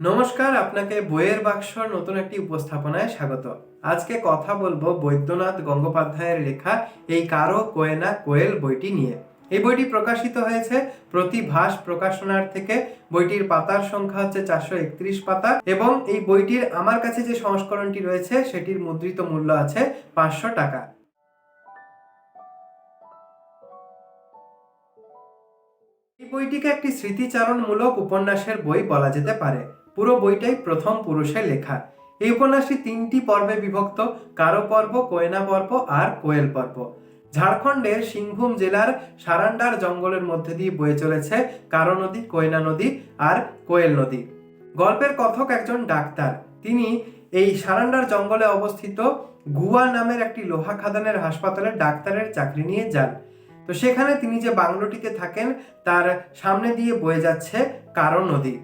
নমস্কার, আপনাকে বইয়ের বাক্সর নতুন একটি উপস্থাপনায় স্বাগত। আজকে কথা বলব বৈদ্যনাথ গঙ্গোপাধ্যায়ের লেখা এই কারও কোয়েনা কোয়েল বইটি নিয়ে। এই বইটি প্রকাশিত হয়েছে প্রতিভাস প্রকাশনার থেকে। বইটির পাতার সংখ্যা হচ্ছে চারশো একত্রিশ পাতা এবং এই বইটির আমার কাছে যে সংস্করণটি রয়েছে সেটির মুদ্রিত মূল্য আছে পাঁচশো টাকা। এই বইটিকে একটি স্মৃতিচারণমূলক উপন্যাসের বই বলা যেতে পারে। পুরো বইটাই প্রথম পুরুষের লেখা। এই উপন্যাসটি তিনটি পর্বে বিভক্ত, কারও পর্ব, কোয়েনা পর্ব আর কোয়েল পর্ব। ঝাড়খণ্ডের সিংভূম জেলার সারান্ডার জঙ্গলের মধ্যে দিয়ে বয়ে চলেছে কারও নদী, কোয়না নদী আর কোয়েল নদী। গল্পের কথক একজন ডাক্তার। তিনি এই সারান্ডার জঙ্গলে অবস্থিত গুয়া নামের একটি লোহা খাদানের হাসপাতালে ডাক্তারের চাকরি নিয়ে যান। তো সেখানে তিনি যে বাংলোটিতে থাকেন, তার সামনে দিয়ে বয়ে যাচ্ছে কারও নদী।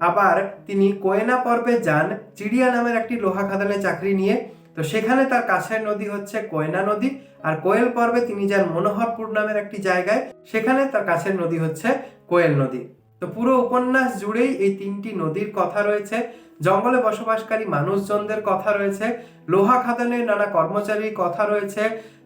আবার তিনি কোয়েনা পর্বে যান, চিড়িয়া নামের একটি লোহা খাদানে চাকরি নিয়ে। তো সেখানে তার কাছের নদী হচ্ছে কোয়না নদী আর কোয়েল পর্বে তিনি যান মনোহরপুর নামের একটি জায়গায়। সেখানে তার কাছের নদী হচ্ছে কোয়েল নদী। তো পুরো উপন্যাস জুড়েই এই তিনটি নদীর কথা রয়েছে। জঙ্গলে বসবাসকারী মানুষজনদের কথা রয়েছে। লোহা খাদানের নানা কর্মচারীর কথা রয়েছে।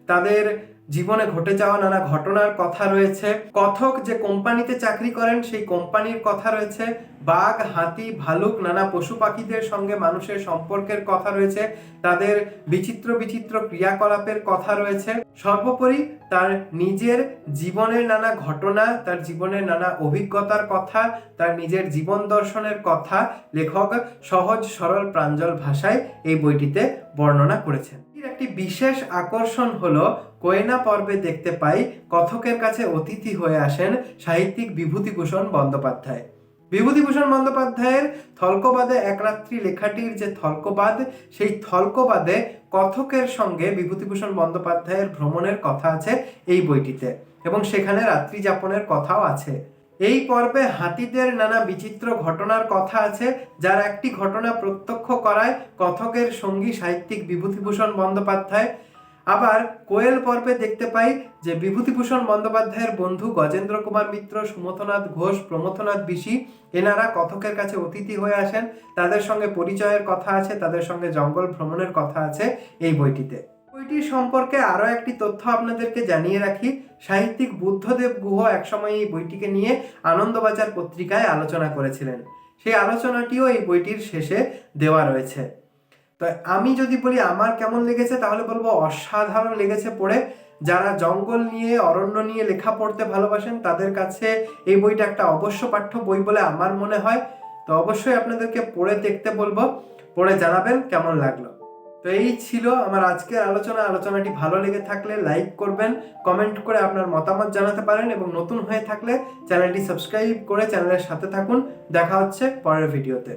তাদের জীবনে ঘটে যাওয়া নানা ঘটনার কথা রয়েছে। কথক যে কোম্পানিতে চাকরি করেন, সেই কোম্পানির কথা রয়েছে। বাঘ, হাতি, ভালুক, নানা পশু পাখিদের সঙ্গে মানুষের সম্পর্কের কথা রয়েছে। তাদের বিচিত্র বিচিত্র ক্রিয়াকলাপের কথা রয়েছে। সর্বোপরি তার নিজের জীবনের নানা ঘটনা, তার জীবনের নানা অভিজ্ঞতার কথা, তার নিজের জীবন দর্শনের কথা লেখক সহজ সরল প্রাঞ্জল ভাষায় এই বইটিতে বর্ণনা করেছেন। একটি বিশেষ আকর্ষণ হলো কোয়েনা পর্বে দেখতে পাই কথকের কাছে অতিথি হয়ে আসেন সাহিত্যিক বিভূতিভূষণ বন্দ্যোপাধ্যায়। বিভূতিভূষণ বন্দ্যোপাধ্যায়ের থলকবাদে একরাত্রি লেখাটির যে থলকবাদ, সেই থলকবাদে কথকের সঙ্গে বিভূতিভূষণ বন্দ্যোপাধ্যায়ের ভ্রমণের কথা আছে এই বইটিতে এবং সেখানে রাত্রি যাপনের কথাও আছে। এই পর্বে হাতিদের নানা বিচিত্র ঘটনার কথা আছে, যার একটি ঘটনা প্রত্যক্ষ করায় কথকের সঙ্গী সাহিত্যিক বিভূতিভূষণ বন্দ্যোপাধ্যায়। আবার কোয়েল পর্বে দেখতে পাই যে বিভূতিভূষণ বন্দ্যোপাধ্যায়ের বন্ধু গজেন্দ্র কুমার মিত্র, সুমথনাথ ঘোষ, প্রমথনাথ বিশি, এনারা কথকের কাছে অতিথি হয়ে আসেন। তাদের সঙ্গে পরিচয়ের কথা আছে, তাদের সঙ্গে জঙ্গল ভ্রমণের কথা আছে এই বইটিতে। বইটির সম্পর্কে আরও একটি তথ্য আপনাদেরকে জানিয়ে রাখি। সাহিত্যিক বুদ্ধদেব গুহ একসময় এই বইটিকে নিয়ে আনন্দবাজার পত্রিকায় আলোচনা করেছিলেন। সেই আলোচনাটিও এই বইটির শেষে দেওয়া রয়েছে। তো আমি যদি বলি আমার কেমন লেগেছে, তাহলে বলব অসাধারণ লেগেছে পড়ে। যারা জঙ্গল নিয়ে, অরণ্য নিয়ে লেখা পড়তে ভালোবাসেন, তাদের কাছে এই বইটা একটা অবশ্য পাঠ্য বই বলে আমার মনে হয়। তো অবশ্যই আপনাদেরকে পড়ে দেখতে বলব। পড়ে জানাবেন, কেমন লাগল? তো এই ছিল আমার আজকের আলোচনা। আলোচনাটি ভালো লেগে থাকলে লাইক করবেন, কমেন্ট করে আপনার মতামত জানাতে পারেন এবং নতুন হয়ে থাকলে চ্যানেলটি সাবস্ক্রাইব করে চ্যানেলের সাথে থাকুন। দেখা হচ্ছে পরের ভিডিওতে।